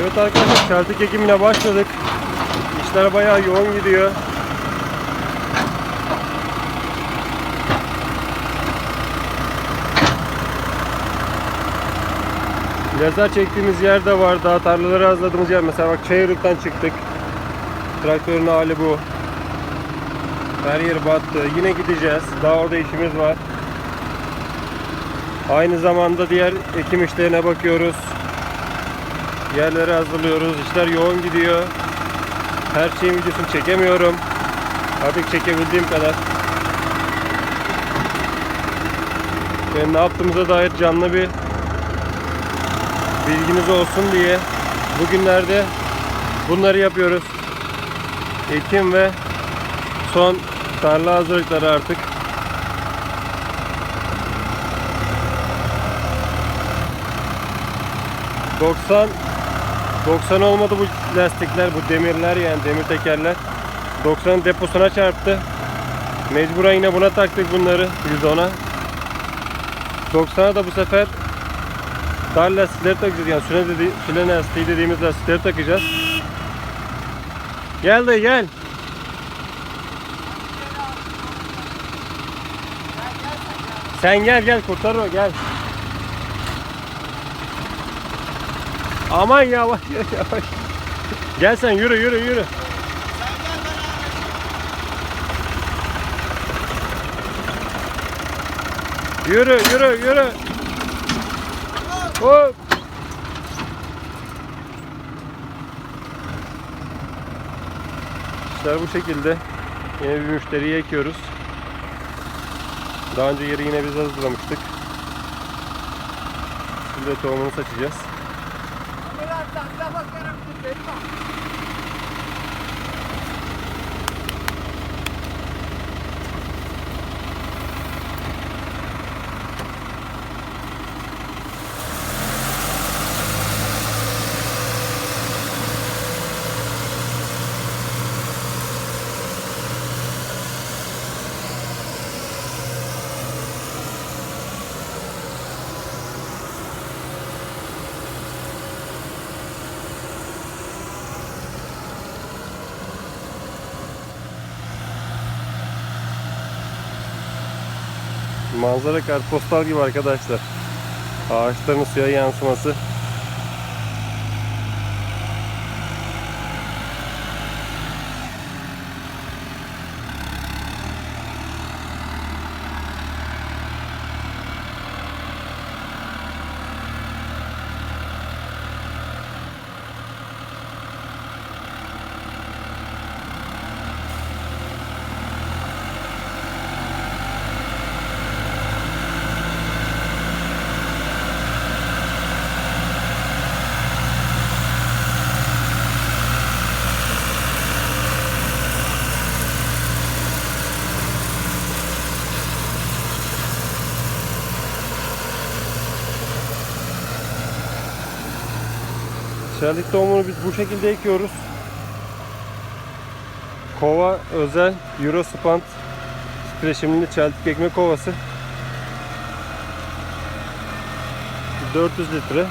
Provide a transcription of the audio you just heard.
Evet arkadaşlar çeltik ekimine başladık. İşler bayağı yoğun gidiyor. Lazer çektiğimiz yer de var. Daha tarlaları hazırladığımız yer. Mesela bak Çayırlık'tan çıktık. Traktörün hali bu. Her yer battı. Yine gideceğiz. Daha orada işimiz var. Aynı zamanda diğer ekim işlerine bakıyoruz. Yerleri hazırlıyoruz. İşler yoğun gidiyor. Her şeyin videosunu çekemiyorum. Artık çekebildiğim kadar. Ve ne yaptığımıza dair canlı bir bilginiz olsun diye bugünlerde bunları yapıyoruz. Ekim ve son tarla hazırlıkları artık. ...90... ...90 olmadı bu lastikler, bu demirler yani demir tekerler. 90'ın deposuna çarptı. Mecburen yine buna taktık bunları 110'a. 90'a da bu sefer dar lastikleri takacağız. Yani süne, dedi, süne lastiği dediğimiz lastikleri takacağız. Gel de gel. Sen gel gel kurtar o gel. Aman yavaş yavaş. Gel sen yürü yürü yürü. Yürü yürü yürü. Hop. İşler bu şekilde. Yine bir müşteriyi ekiyoruz. Daha önce yeri yine biz hazırlamıştık. Şimdi tohumunu saçacağız. 咱咱咱咱得买。Manzara kartpostal gibi arkadaşlar. Ağaçların suya yansıması. Çelik tohumunu biz bu şekilde ekiyoruz. Kova özel Eurospant titreşimli çeltik ekmek kovası. 400 litre.